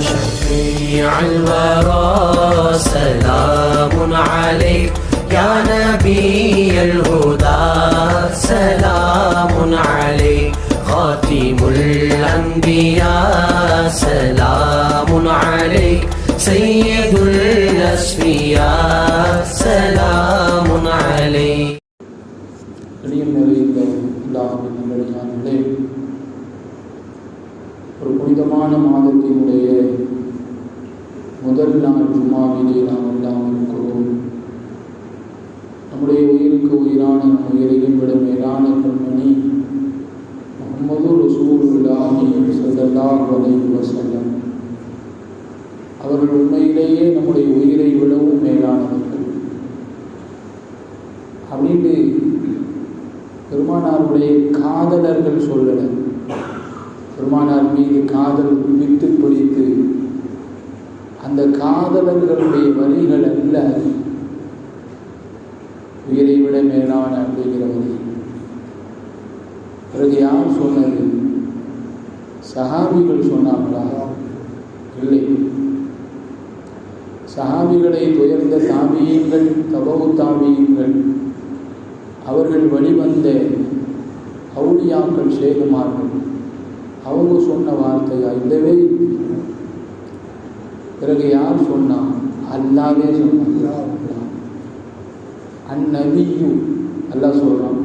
شفيع الورى سلام عليك يا نبي الهدى سلام عليك خاتم الأنبياء سلام عليك سيد الأسفياء سلام عليك இனியும் நிறைந்த இல்லாமல் நல்லடியானே ஒரு புனிதமான மாதத்தினுடைய முதல் நாள் ஜும்மாவிலே நாம் எல்லாம் இருக்கிறோம். நம்முடைய உயிருக்கு உயிரான நம் உயிரையும் விட மேலான கண்மணி முகமது ரசூலுல்லாஹி ஸல்லல்லாஹு அலைஹி வஸல்லம். அவர்கள் உண்மையிலேயே நம்முடைய உயிரை விடவும் மேலானவர்கள். அப்படின்னு பெருமானாருடைய காதலர்கள் சொல்லலை. பெருமானார் மீது காதல் வித்துப்படி அந்த காதலர்களுடைய வரிகள் அல்ல. உயிரை விட மேலான அப்படிங்கிற வரி. பிறகு யார் சொன்னது? சஹாபிகள் சொன்னாங்களா இல்லை. சஹாபிகளை துயர்ந்த தாபியங்கள் தபவு தாபியங்கள் அவர்கள் வழிவந்த அவுளியாக்கள் சேகுமார்கள் அவங்க சொன்ன வார்த்தையா? இல்லவே இல்லை. பிறகு யார் சொன்னா? அல்லாவே சொன்னான். அந்நபியு அல்லாஹ் சொல்கிறான்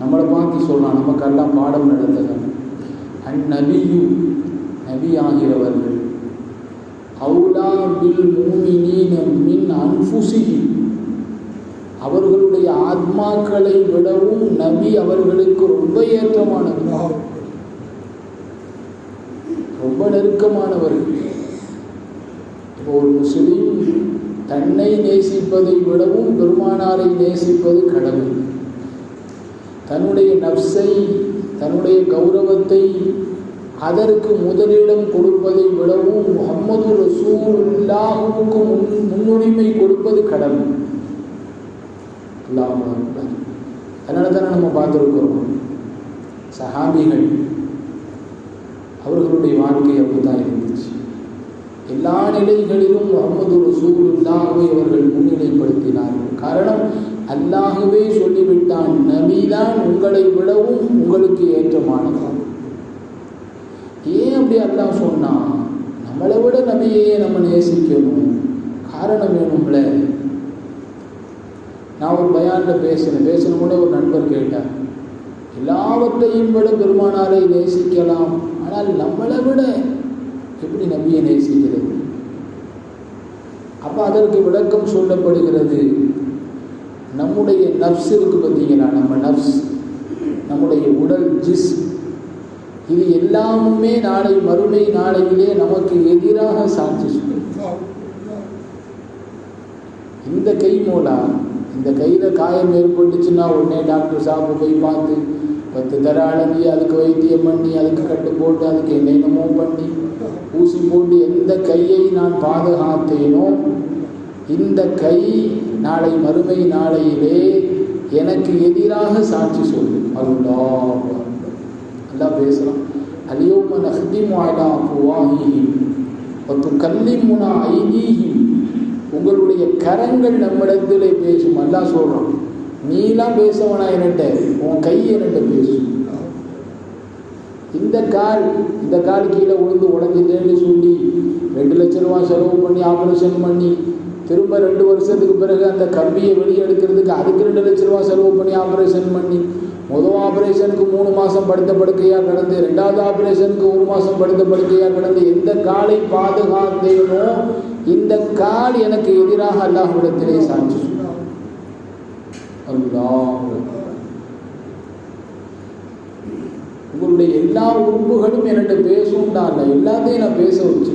நம்மளை பார்த்து சொல்றான். நமக்கெல்லாம் பாடம் நடத்ததான் அந்நபியு நபி ஆகிறவர்கள். அவுலா பில் மூமினீன மின் அன்ஃபுசிஹிம் அவர்களுடைய ஆத்மாக்களை விடவும் நபி அவர்களுக்கு ரொம்ப ஏற்றமானவர். ரொம்ப நெருக்கமானவர்கள் ஒரு முஸ்லீம் தன்னை நேசிப்பதை விடவும் பெருமானாரை நேசிப்பது கடமை தன்னுடைய நப்சை தன்னுடைய கௌரவத்தை அதற்கு முதலிடம் கொடுப்பதை விடவும் முகம்மது ரசூலுல்லாஹுவுக்கு முன் முன்னுரிமை கொடுப்பது கடமை அதனால தானே நம்ம பார்த்துருக்கிறோம். சஹாபிகள் அவர்களுடைய வாழ்க்கை அப்படித்தான் இருக்கும் எல்லா நிலைகளிலும் முகமது ரசூலுல்லாஹுவை அவர்கள் முன்னிலைப்படுத்தினார்கள். காரணம் அல்லாஹுவே சொல்லிவிட்டான் நபிதான் உங்களை விடவும் உங்களுக்கு ஏற்றமானதான் ஏன் அப்படி அல்லாஹ் சொன்னான் நம்மளை விட நபியையே நம்ம நேசிக்கணும். காரணம் வேணும்ல? நான் ஒரு பயானில் பேசினேன் பேசின கூட ஒரு நண்பர் கேட்டார். எல்லாவற்றையும் விட பெருமானாரை நேசிக்கலாம். ஆனால் நம்மளை விட எப்படி நபியை நேசிக்கிறது? அப்போ அதற்கு விளக்கம் சொல்லப்படுகிறது. நம்முடைய நப்ஸ் இருக்கு பார்த்தீங்கன்னா நம்ம நப்ஸ் நம்முடைய உடல் ஜிஸ். இது எல்லாமுமே நாளை மறுமை நாளையிலே நமக்கு எதிராக சாட்சி சொல்லும் இந்த கை மூலா இந்த கையில் காயம் ஏற்பட்டுச்சுன்னா உடனே டாக்டர் சாப்பிட போய் பார்த்து பத்து தர அழகி அதுக்கு வைத்தியம் பண்ணி அதுக்கு கட்டு போட்டு அதுக்கு என்னென்னமோ பண்ணி ஊசி போட்டு எந்த கையை நான் பாதுகாத்தேனோ இந்த கை நாளை மறுமை நாளையிலே எனக்கு எதிராக சாட்சி சொல்லும். அல்லாஹ். நல்லா பேசலாம் அலியோம நஹ்திமு அலா மற்றும் வ துகல்லிமுனா ஐதீஹிம். உங்களுடைய கரங்கள் நம்மிடத்திலே பேசும். அல்லா சொல்கிறோம் நீலாம் பேசவனா என்கிட்ட உன் கை என்கிட்ட பேசும்? இந்த கால் இந்த கால் கீழே விழுந்து உடஞ்சிட்டேன்னு சொல்லி ரெண்டு லட்ச ரூபா செலவு பண்ணி ஆப்ரேஷன் பண்ணி திரும்ப ரெண்டு வருஷத்துக்கு பிறகு அந்த கம்பியை வெளியே எடுக்கிறதுக்கு அதுக்கு ரெண்டு லட்ச ரூபா செலவு பண்ணி ஆப்ரேஷன் பண்ணி முதல் ஆப்ரேஷனுக்கு மூணு மாதம் படுத்த படுக்கையாக கிடந்து ரெண்டாவது ஆப்ரேஷனுக்கு ஒரு மாதம் படுத்த படுக்கையாக கிடந்து எந்த காலை பாதுகாத்தேனோ இந்த கால் எனக்கு எதிராக அல்லாஹ்விடத்திலே சாட்சி சொன்னார். அல்லாஹ் உங்களுடைய எல்லா உறுப்புகளும் என்கிட்ட பேசும்டா இல்லை எல்லாத்தையும் நான் பேச வச்சு.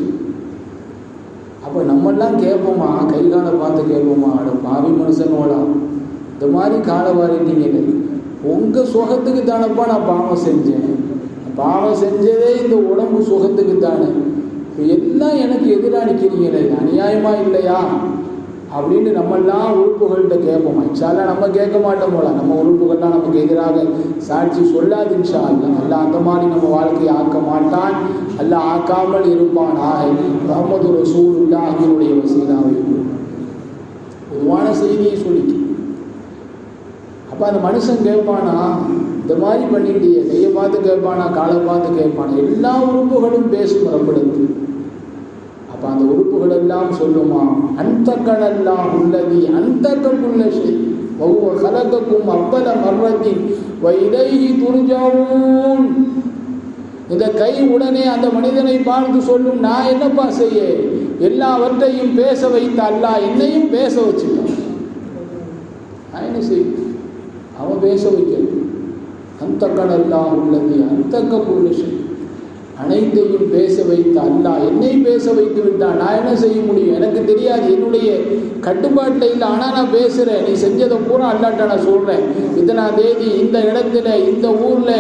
அப்போ நம்மெல்லாம் கேட்போமா? கை காலை பார்த்து கேட்போமா? அட பாவி மனுஷனோடா இந்த மாதிரி காலை வாரிட்டீங்க உங்கள் சுகத்துக்கு தானப்பா நான் பாவம் செஞ்சேன். பாவம் செஞ்சதே இந்த உடம்பு சுகத்துக்கு தானே. இப்போ எல்லாம் எனக்கு எதிராக நிற்கிறீங்களே அநியாயமாக அநியாயமா இல்லையா? அப்படின்னு நம்மெல்லாம் உறுப்புகள்கிட்ட கேட்போம். இன்ஷால்லா நம்ம கேட்க மாட்டோம் போல. நம்ம உறுப்புகள்லாம் நமக்கு எதிராக சாட்சி சொல்லாது இன்ஷா நல்லா அல்ல அந்த மாதிரி நம்ம வாழ்க்கையை ஆக்க மாட்டான். அல்ல ஆக்காமல் இருப்பான். ஆக முகமது ரசூலுல்லா அவருடைய வசீலாவை பொதுவான செய்தியை சொல்லிக்கு அப்போ அந்த மனுஷன் கேட்பானா இந்த மாதிரி பண்ணிட்டியே கையை பார்த்து கேட்பானா காலை பார்த்து கேட்பானா எல்லா உறுப்புகளும் பேசும் ரப்பிடத்து அப்போ அந்த உறுப்பு எல்லாம் சொல்லுமா? அந்த கணெல்லாம் உள்ளதி அந்த கட்டுள்ள செய் ஒவ்வொரு கலக்கக்கும் அப்பல மர்வத்தின் வைதகி துரிஜாவும் இந்த கை உடனே அந்த மனிதனை பார்த்து சொல்லும் நான் என்னப்பா செய்ய? எல்லாவற்றையும் பேச வைத்த அல்லா என்னையும் பேச வச்சுட்டான். நான் என்ன செய்ய? அவன் பேச வைக்கிறது அந்த கடல்லாம் உள்ளது அந்த கபுருஷன் அனைத்தையும் பேச வைத்த அல்லா என்னை பேச வைத்து விட்டான். நான் என்ன செய்ய முடியும்? எனக்கு தெரியாது. என்னுடைய கட்டுப்பாட்டில் இல்லை. ஆனால் நான் பேசுகிறேன் நீ செஞ்சதை பூரா அல்லாட்ட நான் சொல்கிறேன் இத்தனாம் தேதி இந்த இடத்துல இந்த ஊரில்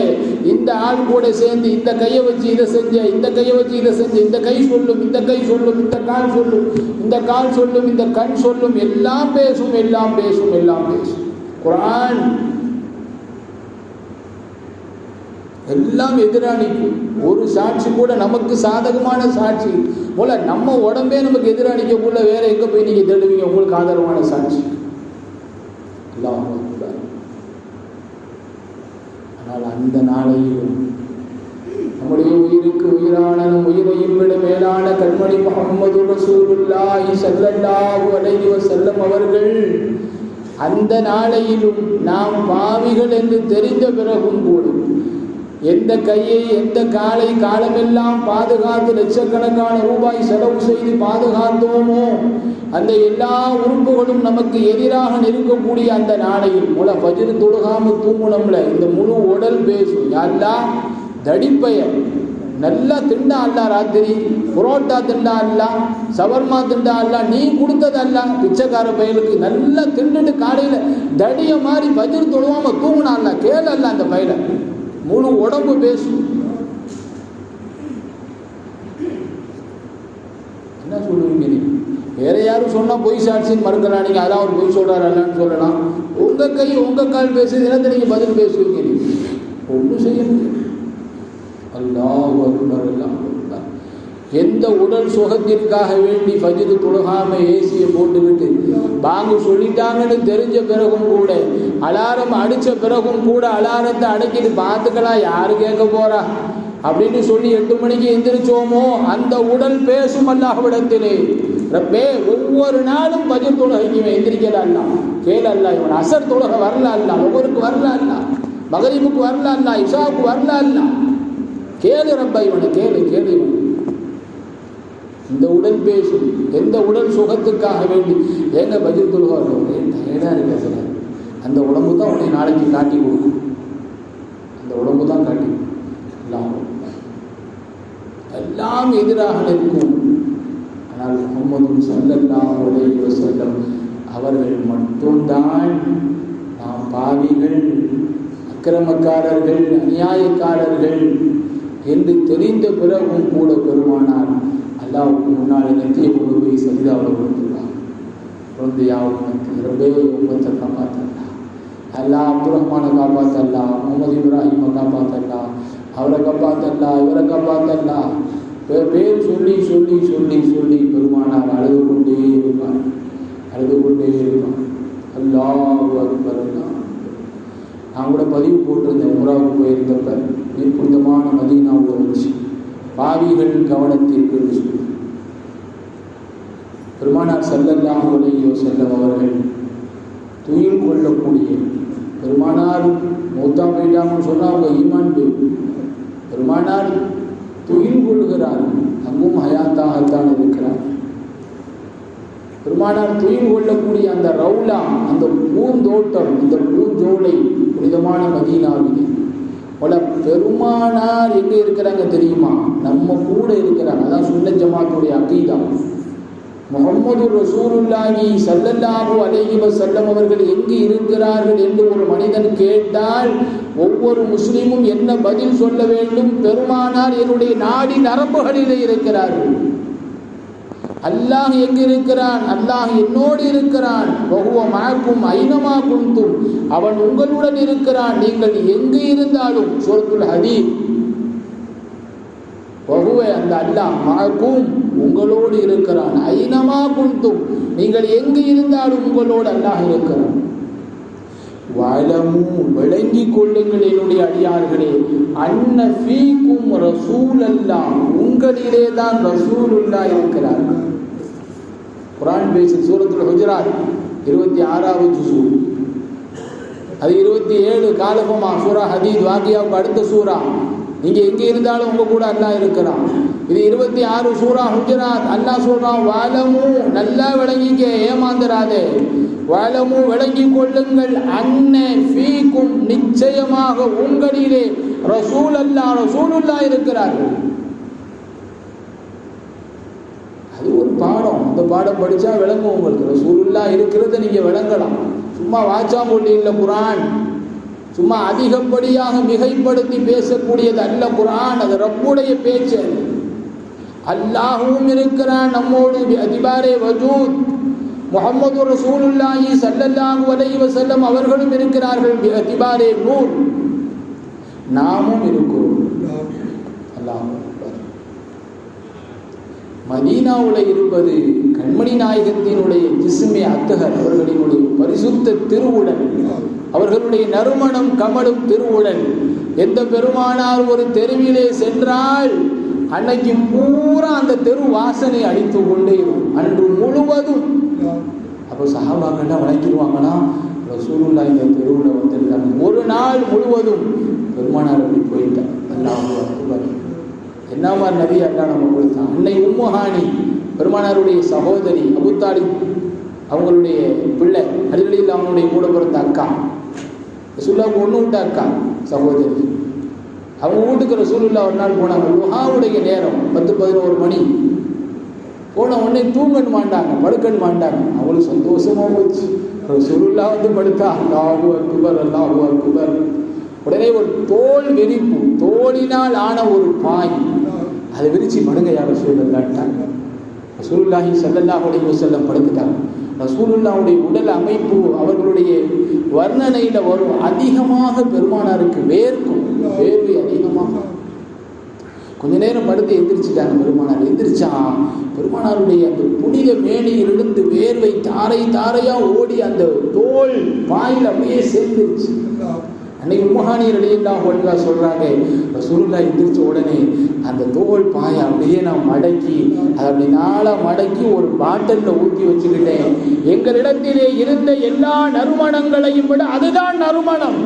இந்த ஆள் கூட சேர்ந்து இந்த கையை வச்சு இதை செஞ்ச இந்த கையை வச்சு இதை செஞ்ச இந்த கை சொல்லும் இந்த கை சொல்லும் இந்த கால் சொல்லும் இந்த கால் சொல்லும் இந்த கண் சொல்லும் எல்லாம் பேசும் எல்லாம் பேசும் எல்லாம் பேசும். குரான் எல்லாம் எதிராளிக்கு. ஒரு சாட்சி கூட நமக்கு சாதகமான சாட்சி. போல நம்ம உடம்பே நமக்கு எதிராளிக்கக்குள்ள வேற எங்க போய் நீங்க தேடுவீங்க? உங்களுக்கு ஆதரவான சாட்சி. எல்லாம் ஆனால் அந்த நாளையிலும் நம்முடைய உயிருக்கு உயிரான உயிரையும் விட மேலான கண்மணி முகமது ரசூலுல்லாஹி ஸல்லல்லாஹு அலைஹி வஸல்லம் அவர்கள் அந்த நாளையிலும் நாம் பாவிகள் என்று தெரிந்த பிறகும் கூட எந்த கையை எந்த காலை காலமெல்லாம் பாதுகாத்து லட்சக்கணக்கான ரூபாய் செலவு செய்து பாதுகாத்தோமோ அந்த எல்லா உறுப்புகளும் நமக்கு எதிராக நிற்கக்கூடிய அந்த நாளையில் முல பஜிர் தொழுகாம தூங்குனம்ல இந்த முழு உடல் பேசும். யாரெல்லாம் தடிப்பயர் நல்லா திண்டா அல்ல ராத்திரி புரோட்டா திண்டா அல்ல சவர்மா திண்டா அல்ல நீ கொடுத்தது அல்ல பிச்சைக்கார பயலுக்கு நல்லா திண்டுட்டு காலையில் தடிய மாதிரி பஜிர் தொழுவாம தூங்கினா அல்ல அல்ல அந்த பயில. முழு உடம்பு பேசும் என்ன சொல்லுவீங்க நீ? வேற யாரும் சொன்னா பொய் சாட்சின்னு மறந்துடலாம். நீங்க அதான் அவர் பொய் சொல்றாரு அல்லன்னு சொல்லலாம். உங்க கை உங்க கால் பேசுது என்னத்தை நீங்க பதில் பேசுவீங்க நீ. ஒன்றும் செய்ய முடியும் அல்லாஹ் எந்த உடல் சுகத்திற்காக வேண்டி ஃபஜ்ரு தொழுகாம ஏசியை போட்டுக்கிட்டு பாங்கு சொல்லிட்டாங்கன்னு தெரிஞ்ச பிறகும் கூட அலாரம் அடித்த பிறகும் கூட அலாரத்தை அடக்கிட்டு பார்த்துக்கலாம் யாரு கேட்க போறா? அப்படின்னு சொல்லி எட்டு மணிக்கு எந்திரிச்சோமோ அந்த உடல் பேசும் அல்லாஹ்விடத்திலே ரப்பே ஒவ்வொரு நாளும் பஜர் தொழுகை இவன் எந்திரிக்கலாம் கேளல்ல இவன் அசர் தொழுகை வரல அல்ல ஒவ்வொருக்கு வரல அல்ல மகரிபுக்கு வரல அல்ல இஷாவுக்கு வரல அல்ல கேளு ரப்பா இவனை கேளு கேளு இவன். இந்த உடல் பேசும் எந்த உடல் சுகத்துக்காக வேண்டி? ஏங்க பதில் தொழுகா ஒரே டயர்டாக இருக்க சார் அந்த உடம்பு தான் உன்னை நாளைக்கு காட்டி கொடுக்கும். அந்த உடம்பு தான் காட்டி எல்லாம் எல்லாம் எதிராக நிற்கும். ஆனால் முகமதும் சல்லல்லாம் உடைய செல்லம் அவர்கள் மட்டும்தான். நாம் பாவிகள் அக்கிரமக்காரர்கள் அநியாயக்காரர்கள் என்று தெரிந்த பிறகும் கூட பெருமானார் அல்லாவுக்கு முன்னால் நெத்திய கொண்டு போய் சஜிதாவில் கொடுத்துருக்காங்க. குழந்தை யாவுக்கு இரவே உப்பத்தை காப்பாற்றலாம் அல்லா அப்துல் ரஹ்மானை காப்பாற்றலாம் முகமது இப்ராஹிமை காப்பாற்றலாம் அவரை காப்பாற்றலாம் இவரை காப்பாற்றலாம் பேர் சொல்லி சொல்லி சொல்லி சொல்லி பெருமானார் அழுது கொண்டே இருப்பார். அழுது கொண்டே இருப்பான் அல்லாஹ் அக்பர் அல்லாஹ் நான் கூட பதிவு போட்டிருந்தேன் உமராவுக்கு போயிருந்தப்ப. நிர்பந்தமான மதீனாவில் வச்சு பாவிகள் கவனத்திற்கு சொல்லி பெருமானார் செல்லல்லாம் உலகியோ செல்லம் அவர்கள் துயில் கொள்ளக்கூடிய பெருமானார் மூத்தா போயிட்டாங்கன்னு சொன்னால் அவங்க ஈமான் பெருமானார் துயில் கொள்கிறார் அங்கும் ஹயாத்தாகத்தான் இருக்கிறார். பெருமானார் துயில் கொள்ளக்கூடிய அந்த ரவுலா அந்த பூந்தோட்டம் அந்த பூஞ்சோலை புனிதமான மதீனாவிலே. பல பெருமானார் எங்கே இருக்கிறாங்க தெரியுமா? நம்ம கூட இருக்கிறாங்க. அதான் சுண்ண ஜமாத்துடைய அக்கீதான் முகமது ரசூலுல்லாஹி சல்லல்லாஹு அலைஹி வசல்லம் அவர்கள் எங்கு இருக்கிறார்கள் என்று ஒரு மனிதன் கேட்டால் ஒவ்வொரு முஸ்லீமும் என்ன பதில் சொல்ல வேண்டும்? பெருமானார் என்னுடைய நாடி நரம்புகளிலே இருக்கிறார்கள். அல்லாஹ் எங்கு இருக்கிறான்? அல்லாஹ் என்னோடு இருக்கிறான். பகுவ மாக்கும் ஐனமா குந்தும் அவன் உங்களுடன் இருக்கிறான். நீங்கள் எங்கு இருந்தாலும் சூரத்துல் ஹதீப் வகுவை அந்த அல்லாஹ் மாக்கும் உங்களோடு இருக்கிறான். ஐனமா குந்தும் நீங்கள் எங்கு இருந்தாலும் உங்களோடு அல்லாஹ் இருக்கிறான். வளமும் விளங்கிக் கொள்ளுங்கள் என்னுடைய அடியார்களே. அன்ன ஃபீக்கும் ரசூல் அல்லாம் உங்களிலே தான் ரசூலுல்லா இருக்கிறார் குரான் பேசி சூரத்தில் குஜராத் இருபத்தி ஆறாவது ஜுசு. அது இருபத்தி ஏழு காலபமா சூரா ஹதீத் வாக்கியாவுக்கு அடுத்த சூரா. நீங்க எங்க இருந்தாலும் உங்க கூட அல்லா இருக்கிறான். இது இருபத்தி ஆறு சூறா ஹுஜராத். அல்லா சொல்கிறான் வளமும் நல்லா விளங்கிக்க ஏமாந்துராதே வளமும் விளங்கி கொள்ளுங்கள். அன்னை ஃபீக்கும் நிச்சயமாக உங்களிலே ரசூல் அல்லா ரசூலுல்லா இருக்கிறார்கள். அது ஒரு பாடம். அந்த பாடம் படிச்சா விளங்கும் உங்களுக்கு. ரசூலுல்லா இருக்கிறத நீங்க விளங்கலாம். சும்மா வாச்சாமொழி இல்லை குரான். சும்மா அதிகப்படியாக மிகைப்படுத்தி பேசக்கூடியது அல்ல குரான் அது ரப்புடைய பேச்சு அல்லாஹும் இருக்கிறான் நம்மோடு அதிபாரே வஜூத். முகமது ரசூலுல்லாஹி சல்லல்லாஹு அலைஹி வஸல்லம் அவர்களும் இருக்கிறார்கள் அதிபாரே நூர். நாமும் இருக்கிறோம். அல்லாஹ் அக்பர். மதீனாவுல இருப்பது கண்மணி நாயகத்தினுடைய ஜிஸ்மே அத்தகர் அவர்களினுடைய பரிசுத்த திருவுடன் அவர்களுடைய நறுமணம் கமலும் திருவுடன் எந்த பெருமானார் ஒரு தெருவிலே சென்றால் அன்னைக்கு பூரா அந்த தெரு வாசனை அடித்து கொண்டே இருக்கும். அன்று முழுவதும். அப்போ சஹாபாக்கள்லாம் வணங்கிடுவாங்கன்னா சூருல்லா இந்த தெருவில் வந்திருக்காங்க. ஒரு நாள் முழுவதும் பெருமானார் அப்படி போயிட்டார். அல்லாஹ் என்ன மாதிரி நிறைய அல்லா நம்ம கொடுத்தான். அன்னை உம்முஹானி பெருமானாருடைய சகோதரி அபுத்தாலி அவங்களுடைய பிள்ளை அடிகளில் அவனுடைய கூட பிறந்த அக்கா. ரசூல்லாவுக்கு ஒன்று விட்டா அக்கா சகோதரி. அவங்க வீட்டுக்கு ரசூலுல்லா ஒரு நாள் போனாங்க. லுஹாவுடைய நேரம் பத்து பதினோரு மணி. போன உடனே தூங்கன்னு மாட்டாங்க படுக்கன் மாட்டாங்க அவங்களுக்கு சந்தோஷமாக போச்சு. ரசூலுல்லா வந்து படுத்தா அல்லாஹு அக்குபர் அல்லாஹு அக்குபர் உடனே ஒரு தோல் வெறிப்பு தோலினால் ஆன ஒரு பாய். அதை விரிச்சு படுங்க யார் ரசூலுல்லாட்டாங்க ரசூலுல்லாஹி சல்லல்லாஹுடைய செல்லம் படுத்துட்டாங்க. ரசூலுல்லாவுடைய உடல் அமைப்பு அவர்களுடைய வர்ணனையில வரும். அதிகமாக பெருமானாருக்கு வேர்க்கும். வேர்வை அதிகமாக. கொஞ்ச நேரம் படுத்து எந்திரிச்சிட்டாங்க பெருமானார். எந்திரிச்சா பெருமானாருடைய அந்த புனித மேனியிலிருந்து வேர்வை தாரை தாரையா ஓடி அந்த தோல் வாயில் அப்படியே சேர்ந்துருச்சு. அன்னைக்கு உமஹானியர் அலியல்லாஹ் ஒழுங்கா சொல்கிறாங்க சுருளா எந்திரிச்ச உடனே அந்த தோல் பாயை அப்படியே நான் மடக்கி அதை அப்படி நாளாக மடக்கி ஒரு பாட்டிலில் ஊற்றி வச்சுக்கிட்டேன். எங்களிடத்திலே இருந்த எல்லா நறுமணங்களையும் விட அதுதான் நறுமணம்.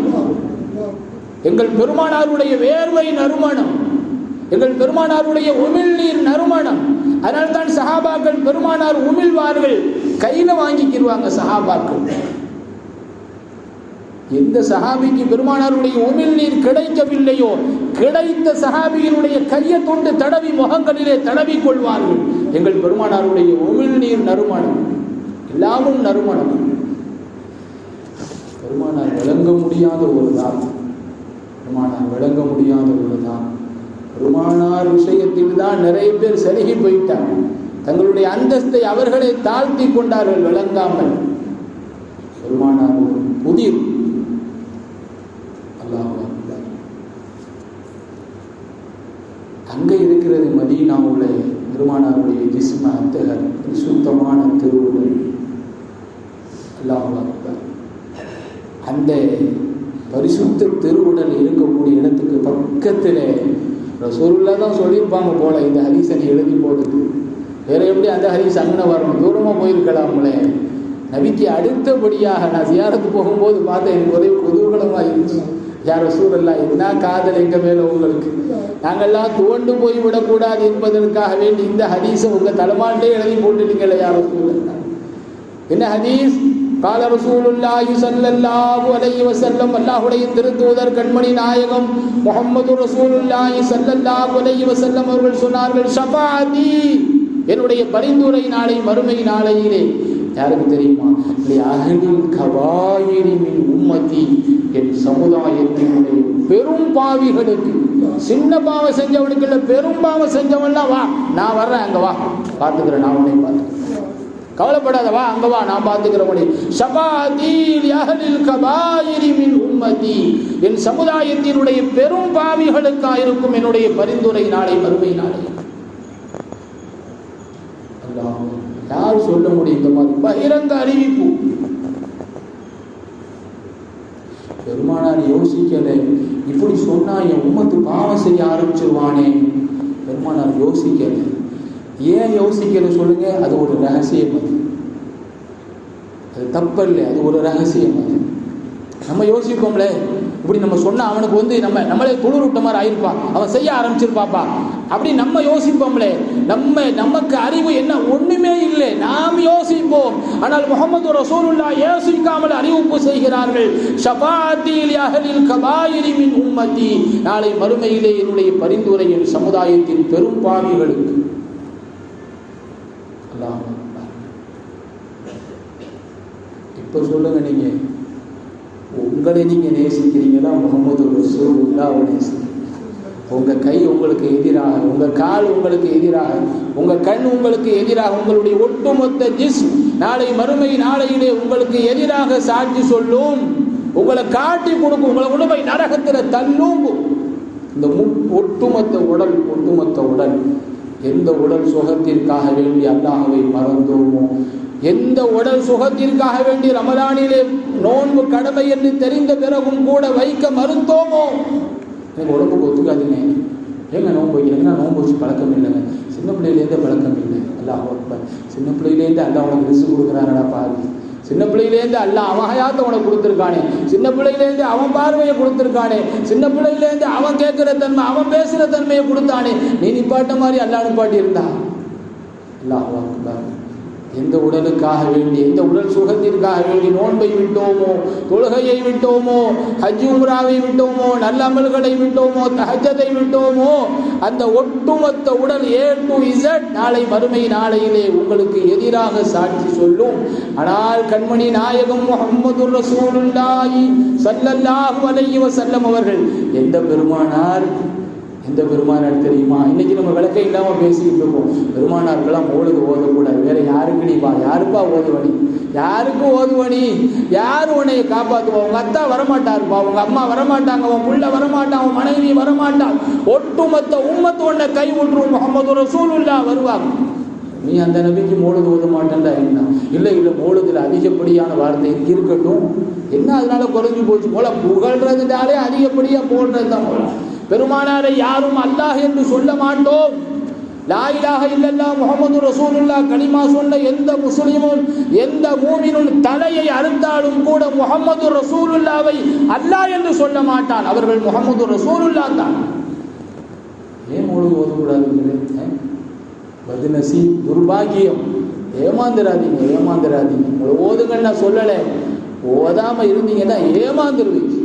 எங்கள் பெருமானாருடைய வேர்வை நறுமணம். எங்கள் பெருமானாருடைய உமிழ்நீர் நறுமணம். அதனால்தான் சஹாபாக்கள் பெருமானார் உமிழ்வார்கள் கையில் வாங்கிக்கிடுவாங்க சஹாபாக்கள். எந்த சஹாபிக்கு பெருமானாருடைய உமிழ்நீர் கிடைக்கவில்லையோ கிடைத்த சஹாபியினுடைய கையை தொண்டு தடவி முகங்களிலே தடவி கொள்வார்கள். எங்கள் பெருமானாருடைய உமிழ்நீர் நறுமணம். எல்லாமும் நறுமணம். பெருமானார் விளங்க முடியாத ஒரு தான் பெருமானார் விளங்க முடியாத ஒரு தான் பெருமானார் விஷயத்தில் தான் நிறைய பேர் சருகி போயிட்டாங்க. தங்களுடைய அந்தஸ்தை அவர்களை தாழ்த்தி கொண்டார்கள் விளங்காமல். பெருமானார் ஒரு புதிர் அல்லாஹ் அக்பர். அங்கே இருக்கிறது மதீனாவுல பெருமானாருடைய ஜிஸ்ம அத்தகர் சுத்தமான திருவுடல் அல்லாஹ் அந்த பரிசுத்த திருவுடல் இருக்கக்கூடிய இடத்துக்கு பக்கத்தில் ரசூலுல்லா தான் சொல்லியிருப்பாங்க போல இந்த ஹரிசனை நீ எழுதி போடுது வேற எப்படி அந்த ஹரிஸ் அங்கே வரணும்? தூரமாக போயிருக்கலாம்ல. நபிக்கு அடுத்தபடியாக நான் சியாரத்து போகும்போது பார்த்தேன் எனக்கு ஒரே குதூகலமாக இருந்துச்சு. யார் ரசூலல்லா என்ன காதல் எங்க மேல உங்களுக்கு நாங்கள்லாம் துவண்டு போய் விடக்கூடாது என்பதற்காக வேண்டி இந்த ஹதீஸை உங்க தலைமாட்டிலே எழுதி போட்டுட்டீங்களே யார் ரசூலல்லா என்ன ஹதீஸ்? கால ரசூலுல்லாஹி ஸல்லல்லாஹு அலைஹி வஸல்லம் அல்லாஹ்வுடைய திருத்தூதர் கண்மணி நாயகம் முஹம்மது ரசூலுல்லாஹி ஸல்லல்லாஹு அலைஹி வஸல்லம் அவர்கள் சொன்னார்கள் ஷஃபாதி என்னுடைய பரிந்துரை நாளை மறுமை நாளையிலே. யாருக்கு தெரியுமா? அஹ்லில் கபாயிரி மின் உம்மதி என் சமுதாயத்தினுடைய பெரும் பாவிகளுக்கு சின்ன பாவம் செஞ்சவனுக்கு இல்லை பெரும் பாவம் செஞ்சவன்லாம் வா. நான் வர்றேன் அங்க வா. பார்த்துக்கிறேன் நான் உன்னை பார்த்துக்கிறேன். கவலைப்படாத வா அங்க வா நான் பார்த்துக்கிறேன் உன்னை ஷபாதீல் அகலில் கபாயிரி மின் உம்மதி. என் சமுதாயத்தினுடைய பெரும் பாவிகளுக்கா இருக்கும் என்னுடைய பரிந்துரை நாளை மறுமை நாளை. யார் சொல்ல முடியும் இந்த மாதிரி? பகிரங்க அறிவிப்பு. பெருமானார் யோசிக்கலை. இப்படி சொன்னா என் உம்மத்து பாவம் செய்ய ஆரம்பிச்சிருவானே. பெருமானார் யோசிக்கலை. ஏன் யோசிக்கலை சொல்லுங்க? அது ஒரு ரகசியம் அது. அது தப்பல்ல அது ஒரு ரகசியம் அது. நம்ம யோசிப்போம்ல. இப்படி நம்ம சொன்னால் அவனுக்கு வந்து நம்ம நம்மளே குளிர் விட்ட மாதிரி ஆயிருப்பான். அவன் செய்ய ஆரம்பிச்சிருப்பாப்பா. அப்படி நம்ம யோசிப்போம்லே. நம்ம நமக்கு அறிவு என்ன? ஒண்ணுமே இல்லை. நாம் யோசிப்போம். ஆனால் முகமது ரசூலுல்லா யோசிக்காமல் அறிவிப்பு செய்கிறார்கள். ஷபாத்தில் அகலில் கபாயிரிமின் உம்மதி நாளை மறுமையிலே என்னுடைய பரிந்துரை சமுதாயத்தின் பெரும் பாவிகளுக்கு இப்போ இப்ப சொல்லுங்க நீங்க. உங்களை நீங்க நேசிக்கிறீங்களா? முகமது ரசூலுல்லாவை நேசிக்கிறீங்க உங்கள் கை உங்களுக்கு எதிராக உங்கள் கால் உங்களுக்கு எதிராக உங்கள் கண் உங்களுக்கு எதிராக உங்களுடைய ஒட்டுமொத்த ஜிஸ் நாளை மறுமை நாளையிலே உங்களுக்கு எதிராக சாட்சி சொல்லும் உங்களை காட்டி கொடுக்கும் உங்களை உடம்பை நரகத்தில் தள்ளும். இந்த ஒட்டுமொத்த உடல் ஒட்டுமொத்த உடல் எந்த உடல் சுகத்திற்காக வேண்டி அல்லாஹவை மறந்தோமோ எந்த உடல் சுகத்திற்காக வேண்டி ரமதானிலே நோன்பு கடமை என்று தெரிந்த பிறகும் கூட வைக்க மறுத்தோமோ? எனக்கு உடம்புக்கு ஒத்துக்காதுங்க. ஏங்க நோன்பு வைக்கிறீங்கன்னா நோன்பு வச்சு பழக்கம் இல்லைங்க. சின்ன பிள்ளையிலேருந்தே பழக்கம் இல்லை. அல்லாஹ் அக்பர். சின்ன பிள்ளையிலேருந்து அல்லா உனக்கு ரிசு கொடுக்குறாரடா பாரு. சின்ன பிள்ளையிலேருந்து அல்ல அவன் உனக்கு கொடுத்துருக்கானே. சின்ன பிள்ளையிலேருந்து அவன் பார்வையை கொடுத்துருக்கானே. சின்ன பிள்ளையிலேருந்து அவன் கேட்குற தன்மை அவன் பேசுகிற தன்மையை கொடுத்தானே. நீ நிப்பாட்ட மாதிரி அல்லாஹ் நிப்பாட்டி இருந்தா அல்லாஹ் அக்பர். எந்த உடலுக்காக வேண்டி எந்த உடல் சுகத்திற்காக வேண்டி நோன்பை விட்டோமோ தொழுகையை விட்டோமோ ஹஜ் உம்ராவை விட்டோமோ நல்ல அமல்களை விட்டோமோ தஹஜத்தை விட்டோமோ அந்த ஒட்டுமொத்த உடல் ஏ டு இசட் நாளை மறுமை நாளையிலே உங்களுக்கு எதிராக சாட்சி சொல்லும். ஆனால் கண்மணி நாயகம் முகம்மது ரசூலுல்லாஹி சல்லல்லாஹு அலைஹி வஸல்லம் அவர்கள் எந்த பெருமானார் எந்த பெருமானார் தெரியுமா? இன்னைக்கு நம்ம விளக்கம் இல்லாமல் பேசிக்கிட்டு இருக்கோம். பெருமானார்கள்லாம் ஓடுது ஓதக்கூடாது. வேற யாருக்கு நீப்பா யாருப்பா ஓதுவனி யாருக்கு ஓதுவனி யார் உன்னைய காப்பாத்துவா? உங்க அத்தா வரமாட்டாருப்பா. உங்க அம்மா வரமாட்டாங்க. உன் புள்ள வரமாட்டான். உன் மனைவி வரமாட்டான் ஒட்டுமொத்த உம்மத்து உன்னை கை விட்டுரும் முகமது ரசூலுல்லா வருவாங்க. நீ அந்த நபிக்கு மூழுது ஓத மாட்டேன்டா என்ன? இல்லை இல்லை மூழுதுல அதிகப்படியான வார்த்தை இருக்கட்டும். என்ன அதனால குறைஞ்சி போச்சு போல. புகழ்றதுனாலே அதிகப்படியா போடுறது தான் போல. பெருமானாரை யாரும் அல்லாஹ் என்று சொல்ல மாட்டோம். லா இல்லல்லா இல்லல்லாஹ் ரசூலுல்லா கனிமா சொன்ன எந்த முஸ்லீமும் எந்த மூமினும் தலையை அறுத்தாலும் கூட முகமது ரசூலுல்லாவை அல்லாஹ் என்று சொல்ல மாட்டான். அவர்கள் முகமது ரசூலுல்லா தான். ஏன் மூழுது ஓதக்கூடாதுங்கிறது பதுநசி துர்பாகியம். ஏமாந்துடாதீங்க ஏமாந்துடாதீங்க உங்களை ஓதுங்கன்னு நான் சொல்லலை. ஓதாம இருந்தீங்கன்னா ஏமாந்துருவீங்க.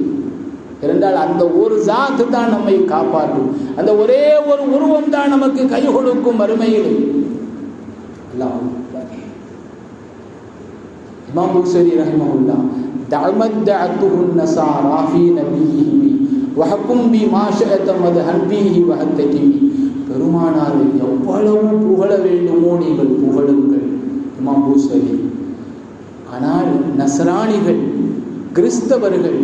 இருந்தால் அந்த ஒரு ஜாத்து தான் நம்மை காப்பாற்றும். அந்த ஒரே ஒரு உருவம் தான் நமக்கு கை கொடுக்கும் வறுமையில். இமாம் புக்சரி ரஹிமகுல்லா தமத் தஅத்துஹு நசாரா ஃபீ நபியிஹி வஹக்கும் பி மா ஷஅத மதஹன் பீஹி பெருமானாரை எவ்வளவு புகழ வேண்டுமோ நீங்கள் புகழுங்கள். இமாம் பூசரி ஆனால் நசராணிகள் கிறிஸ்தவர்கள்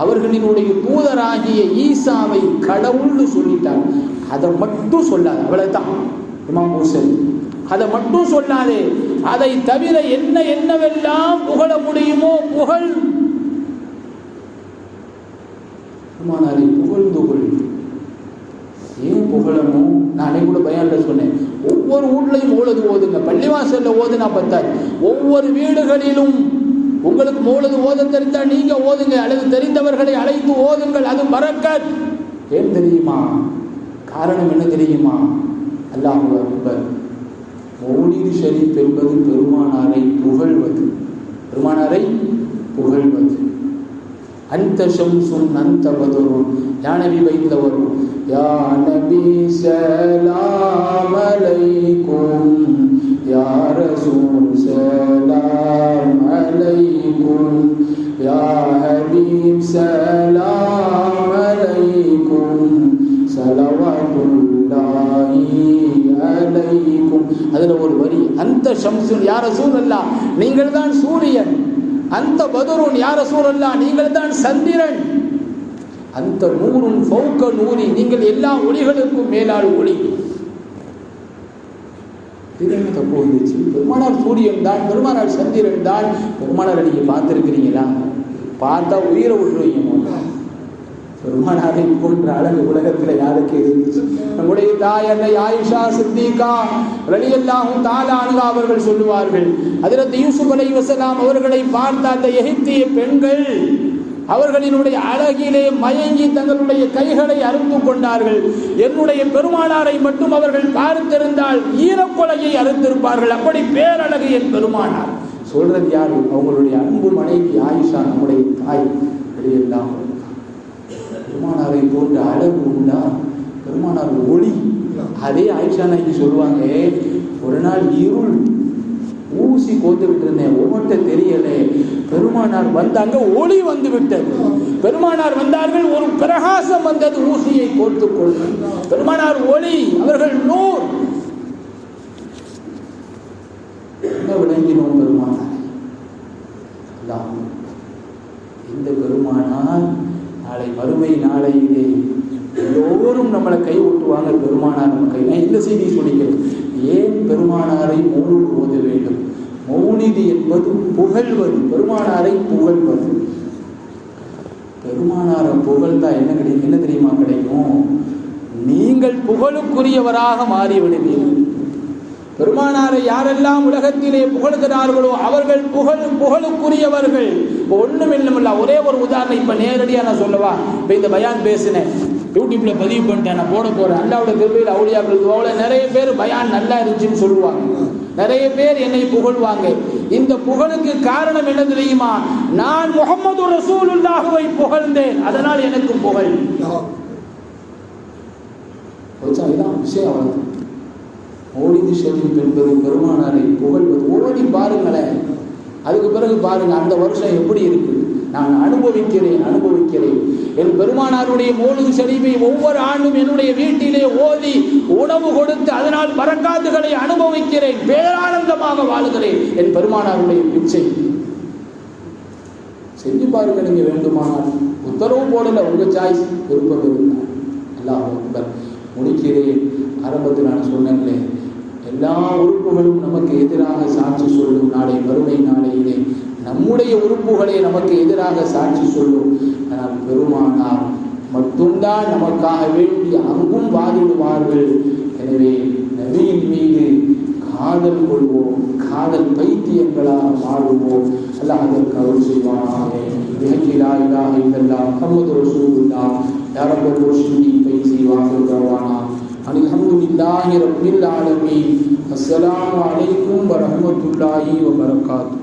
அவர்களினுடைய தூதராகிய ஈசாவை கடவுள்னு சொல்லிட்டார். அதை மட்டும் சொல்லாது அவ்வளவுதான். இமாம் பூசரி அதை மட்டும் சொல்லாதே. அதை தவிர என்ன என்னவெல்லாம் புகழ முடியுமோ புகழ். பெருமானாரை புகழ்ந்து கொள். ஏன் புகழணும் நானே கூட பயான்ல சொன்னேன். ஒவ்வொரு ஊர்லையும் ஓடுது ஓதுங்க. பள்ளிவாசல்ல ஓதுனா பார்த்தா ஒவ்வொரு வீடுகளிலும் உங்களுக்கு மூலது ஓத தெரிந்தா நீங்க ஓதுங்க. அல்லது தெரிந்தவர்களை அழைத்து ஓதுங்கள். அது மறக்க ஏன் தெரியுமா? காரணம் என்ன தெரியுமா? அல்லாஹ் அக்பர் மௌலிது ஷரீப் என்பது பெருமானாரை புகழ்வது. பெருமானாரை புகழ்வது. அந்த ஷம்சுன் அந்த பதரும் யா நபி பைத்தில் வரும் யாரசும் நபி சலாம் அலைக்கும் عليكم. يا حبيب سلام عليكم. صلوات الله عليكم. அதில் ஒரு வரி அந்த ஷம்சுன் யார சூரல்லா நீங்கள் தான் சூரியன். அந்த பதுருன் யார சூரல்லா நீங்கள் தான் சந்திரன். அந்த நூறுன் சௌக்க நூறி நீங்கள் எல்லா ஒளிகளுக்கும் மேலாள் ஒளி. இது என்ன தப்பு வந்துச்சு பெருமானார் சூரியன் தான் பெருமானார் சந்திரன் தான் பெருமானாரை நீங்கள் பார்த்துருக்கிறீங்களா? பார்த்தா உயிரை விட்டுருவீங்க பெருமானாரை போன்ற அழகு உலகத்தில் யாருக்கு இருந்துச்சு? நம்முடைய தாய் அன்னை ஆயிஷா சித்திகா ரலியல்லாஹும் தாலானுகா அவர்கள் சொல்லுவார்கள் அதிரத்து யூசுப் அலை வசலாம் அவர்களை பார்த்த அந்த எகிப்திய பெண்கள் அவர்களினுடைய அழகிலே மயங்கி தங்களுடைய கைகளை அறுத்து கொண்டார்கள். என்னுடைய பெருமானாரை மட்டும் அவர்கள் பார்த்திருந்தால் ஈரக்கொலையை அறுத்திருப்பார்கள். அப்படி பேரழகு என் பெருமானார். சொல்றது யாரு? அவங்களுடைய அன்பு மனைவி ஆயிஷா நம்முடைய தாய். எல்லாம் பெருமானாரை போன்ற அழகு உண்டா? பெருமானார் ஒளி. அதே ஆயிஷா நாய்க்கு சொல்லுவாங்க ஒரு நாள் இருள் ஊசி கோத்து விட்டிருந்தேன். ஒவ்வொன்றை தெரியலே. பெருமானார் வந்தாங்க ஒளி வந்து விட்டது. பெருமானார் வந்தார்கள் ஒரு பிரகாசம் வந்தது ஊசியை கோர்த்து கொண்டு பெருமானார் ஒளி அவர்கள் நூல். என்ன விளங்கினோம் பெருமானார்? இந்த பெருமானார் நாளை மறுமை நாளையிலே எல்லோரும் நம்மளை கை விட்டுவாங்க பெருமானார் நம்ம கை நான் இந்த செய்தி சொல்லிக்கிறேன். ஏன் பெருமானாரை மௌனூர் ஓத வேண்டும்? மௌனிதி என்பது புகழ்வது பெருமானாரை புகழ்வது. பெருமானாரை புகழ்ந்தா என்ன கிடைக்கும் என்ன தெரியுமா கிடைக்கும்? நீங்கள் புகழுக்குரியவராக மாறிவிடுவீர்கள். பெருமானாரை யாரெல்லாம் உலகத்திலே புகழ்கிறார்களோ அவர்கள் புகழ் புகழுக்குரியவர்கள். இப்போ ஒன்றும் இல்லமில்ல ஒரே ஒரு உதாரணம் இப்போ நேரடியாக நான் சொல்லவா? இப்போ இந்த பயான் பேசினேன். யூடியூப்பில் பதிவு பண்ணிட்டேன் நான் போட போகிறேன் அல்லாவோட திருவிழா அவுளியாக்கள் அவ்வளோ நிறைய பேர் பயான் நல்லா இருந்துச்சுன்னு சொல்லுவாங்க. நிறைய பேர் என்னை புகழ்வாங்க. இந்த புகழுக்கு காரணம் என்ன தெரியுமா? நான் முகமது ரசூலுல்லாஹுவை புகழ்ந்தேன். அதனால் எனக்கு புகழ். இதான் விஷயம் அவ்வளவு. மௌலிது என்பது பெருமானாரை புகழ்வது ஓடி பாருங்களேன். அதுக்கு பிறகு பாருங்க அந்த வருஷம் எப்படி இருக்கு? நான் அனுபவிக்கிறேன் அனுபவிக்கிறேன். என் பெருமானாருடைய மௌலிது செறிவை ஒவ்வொரு ஆண்டும் என்னுடைய வீட்டிலே ஓதி உணவு கொடுத்து அதனால் பறக்காத்துகளை அனுபவிக்கிறேன். பேரானந்தமாக வாழுகிறேன். என் பெருமானாருடைய பிச்சை. செஞ்சு பாருங்க நீங்க வேண்டுமானால். உத்தரவு போடல உங்க சாய்ஸ் விருப்பம் இருந்தால். எல்லாம் முடிக்கிறேன். ஆரம்பத்தில் நான் சொன்னேன்லே எல்லா உறுப்புகளும் நமக்கு எதிராக சாட்சி சொல்லும் நாளை வறுமை நாளையிலே. நம்முடைய உறுப்புகளே நமக்கு எதிராக சாட்சி சொல்லும். ஆனால் பெருமானார் மட்டும்தான் நமக்காக வேண்டி அங்கும் வாதிடுவார்கள். எனவே நபியின் மீது காதல் கொள்வோம். காதல் பைத்தியங்களாக மாறுவோம். அல்லாஹ் அதற்கு அருள் செய்வானாக. இலக்கிலா இலாஹ இல்லல்லா முஹம்மது ரசூலுல்லாஹ். யா ரப்பல் முர்ஷிதீன் பைசி வாஹிர் அல்ஹம்துலில்லாஹி ரப்பில் ஆலமீன். அஸ்ஸலாமு அலைக்கும் வரஹ்மத்துல்லாஹி வபரகாத்துஹு